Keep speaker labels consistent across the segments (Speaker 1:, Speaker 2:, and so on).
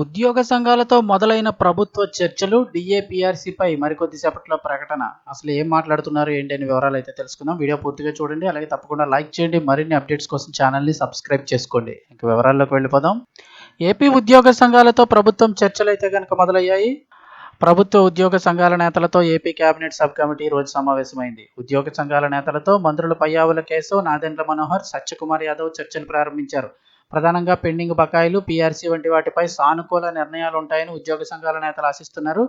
Speaker 1: ఉద్యోగ సంఘాలతో మొదలైన ప్రభుత్వ చర్చలు డిఏపిఆర్సీపై మరికొద్దిసేపట్లో ప్రకటన. అసలు ఏం మాట్లాడుతున్నారు ఏంటి అనే వివరాలు అయితే తెలుసుకుందాం. వీడియో పూర్తిగా చూడండి అలాగే తప్పకుండా లైక్ చేయండి. మరిన్ని అప్డేట్స్ కోసం ఛానల్ని సబ్స్క్రైబ్ చేసుకోండి. ఇంకా వివరాల్లోకి వెళ్ళిపోదాం. ఏపీ ఉద్యోగ సంఘాలతో ప్రభుత్వం చర్చలు అయితే కనుక మొదలయ్యాయి. ప్రభుత్వ ఉద్యోగ సంఘాల నేతలతో ఏపీ కేబినెట్ సబ్ కమిటీ రోజు సమావేశమైంది. ఉద్యోగ సంఘాల నేతలతో మంత్రులు పయ్యావుల కేశవ్ నాదెండ్ల మనోహర్ సత్యకుమార్ యాదవ్ చర్చలు ప్రారంభించారు. ప్రధానంగా పెండింగ్ బకాయిలు పీఆర్సీ వంటి వాటిపై సానుకూల నిర్ణయాలు ఉంటాయని ఉద్యోగ సంఘాల నేతలు ఆశిస్తున్నారు.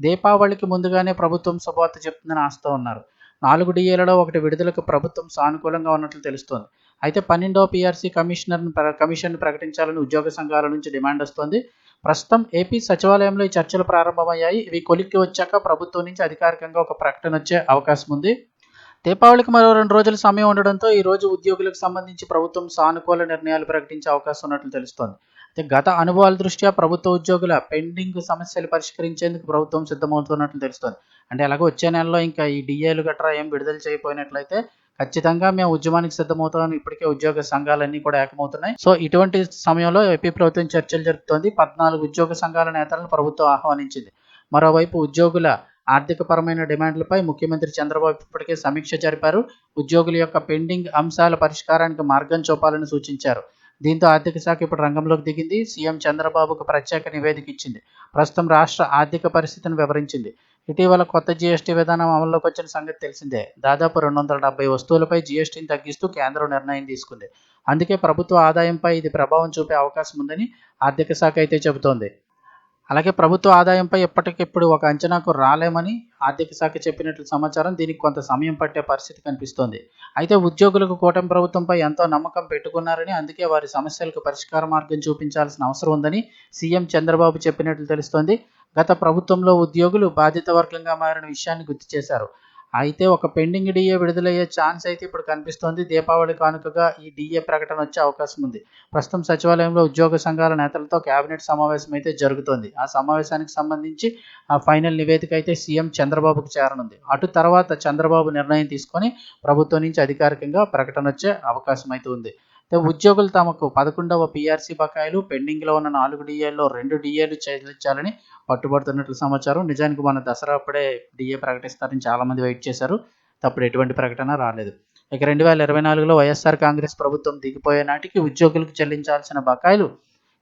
Speaker 1: దీపావళికి ముందుగానే ప్రభుత్వం శుభవార్త చెప్తుందని ఆశతో ఉన్నారు. నాలుగు డిఏలలో ఒకటి విడుదలకు ప్రభుత్వం సానుకూలంగా ఉన్నట్లు తెలుస్తోంది. అయితే పన్నెండవ పీఆర్సీ కమిషనర్ కమిషన్ ప్రకటించాలని ఉద్యోగ సంఘాల నుంచి డిమాండ్ వస్తోంది. ప్రస్తుతం ఏపీ సచివాలయంలో ఈ చర్చలు ప్రారంభమయ్యాయి. ఇవి కొలిక్కి వచ్చాక ప్రభుత్వం నుంచి అధికారికంగా ఒక ప్రకటన వచ్చే అవకాశం ఉంది దీపావళికి మరో రెండు రోజుల సమయం ఉండడంతో ఈ రోజు ఉద్యోగులకు సంబంధించి ప్రభుత్వం సానుకూల నిర్ణయాలు ప్రకటించే అవకాశం ఉన్నట్లు తెలుస్తోంది. అయితే గత అనుభవాల దృష్ట్యా ప్రభుత్వ ఉద్యోగుల పెండింగ్ సమస్యలు పరిష్కరించేందుకు ప్రభుత్వం సిద్ధమవుతున్నట్లు తెలుస్తోంది. అంటే అలాగే వచ్చే నెలలో ఇంకా ఈ డిఏలు గట్రా ఏం విడుదల చేయకపోయినట్లయితే ఖచ్చితంగా మేము ఉద్యమానికి సిద్ధమవుతామని ఇప్పటికే ఉద్యోగ సంఘాలన్నీ కూడా ఏకమవుతున్నాయి. సో ఇటువంటి సమయంలో ఏపీ ప్రభుత్వం చర్చలు జరుపుతోంది. పద్నాలుగు ఉద్యోగ సంఘాల నేతలను ప్రభుత్వం ఆహ్వానించింది. మరోవైపు ఉద్యోగుల ఆర్థికపరమైన డిమాండ్లపై ముఖ్యమంత్రి చంద్రబాబు ఇప్పటికే సమీక్ష జరిపారు. ఉద్యోగుల యొక్క పెండింగ్ అంశాల పరిష్కారానికి మార్గం చూపాలని సూచించారు. దీంతో ఆర్థిక శాఖ ఇప్పుడు రంగంలోకి దిగింది. సీఎం చంద్రబాబుకు ప్రత్యేక నివేదిక ఇచ్చింది. ప్రస్తుతం రాష్ట్ర ఆర్థిక పరిస్థితిని వివరించింది. ఇటీవల కొత్త జీఎస్టీ విధానం అమల్లోకి వచ్చిన సంగతి తెలిసిందే. దాదాపు రెండు వందల డెబ్బై వస్తువులపై జీఎస్టీని తగ్గిస్తూ కేంద్రం నిర్ణయం తీసుకుంది. అందుకే ప్రభుత్వ ఆదాయంపై ఇది ప్రభావం చూపే అవకాశం ఉందని ఆర్థిక శాఖ అయితే చెబుతోంది. అలాగే ప్రభుత్వ ఆదాయంపై ఎప్పటికెప్పుడు ఒక అంచనాకు రాలేమని ఆర్థిక శాఖ చెప్పినట్లు సమాచారం దీనికి కొంత సమయం పట్టే పరిస్థితి కనిపిస్తోంది. అయితే ఉద్యోగులకు కూటమి ప్రభుత్వంపై ఎంతో నమ్మకం పెట్టుకున్నారని అందుకే వారి సమస్యలకు పరిష్కార మార్గం చూపించాల్సిన అవసరం ఉందని సీఎం చంద్రబాబు చెప్పినట్లు తెలుస్తోంది. గత ప్రభుత్వంలో ఉద్యోగులు బాధిత వర్గంగా మారిన విషయాన్ని గుర్తు చేశారు. అయితే ఒక పెండింగ్ డిఏ విడుదలయ్యే ఛాన్స్ అయితే ఇప్పుడు కనిపిస్తోంది. దీపావళి కానుకగా ఈ డిఏ ప్రకటన వచ్చే అవకాశం ఉంది. ప్రస్తుతం సచివాలయంలో ఉద్యోగ సంఘాల నేతలతో కేబినెట్ సమావేశం అయితే జరుగుతోంది. ఆ సమావేశానికి సంబంధించి ఆ ఫైనల్ నివేదిక అయితే సీఎం చంద్రబాబుకు చేరనుంది. అటు తర్వాత చంద్రబాబు నిర్ణయం తీసుకొని ప్రభుత్వం నుంచి అధికారికంగా ప్రకటన వచ్చే అవకాశం అయితే ఉంది. ఉద్యోగులు తమకు పదకొండవ పీఆర్సీ బకాయిలు పెండింగ్లో ఉన్న నాలుగు డిఏల్లో రెండు డిఏలు చెల్లించాలని పట్టుబడుతున్నట్లు సమాచారం. నిజానికి మన దసరా అప్పుడే డిఏ ప్రకటిస్తారని చాలామంది వెయిట్ చేశారు. తప్పుడు ఎటువంటి ప్రకటన రాలేదు. ఇక రెండు వేల ఇరవై నాలుగులో వైఎస్ఆర్ కాంగ్రెస్ ప్రభుత్వం దిగిపోయే నాటికి ఉద్యోగులకు చెల్లించాల్సిన బకాయిలు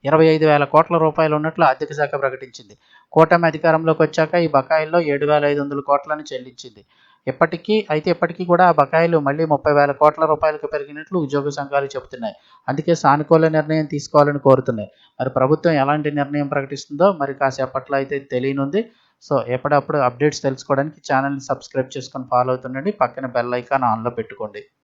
Speaker 1: ఇరవై ఐదు వేల కోట్ల రూపాయలు ఉన్నట్లు ఆర్థిక శాఖ ప్రకటించింది. కూటమి అధికారంలోకి వచ్చాక ఈ బకాయిల్లో ఏడు వేల ఐదు వందల కోట్లను చెల్లించింది. ఇప్పటికీ అయితే ఇప్పటికీ కూడా ఆ బకాయిలు మళ్ళీ ముప్పై వేల కోట్ల రూపాయలకు పెరిగినట్లు ఉద్యోగ సంఘాలు చెబుతున్నాయి. అందుకే సానుకూల నిర్ణయం తీసుకోవాలని కోరుతున్నాయి. మరి ప్రభుత్వం ఎలాంటి నిర్ణయం ప్రకటిస్తుందో మరి కాసేపట్లో అయితే తెలియనుంది. సో ఎప్పుడప్పుడు అప్డేట్స్ తెలుసుకోవడానికి ఛానల్ని సబ్స్క్రైబ్ చేసుకొని ఫాలో అవుతుండండి. పక్కన బెల్ ఐకాన్ ఆన్లో పెట్టుకోండి.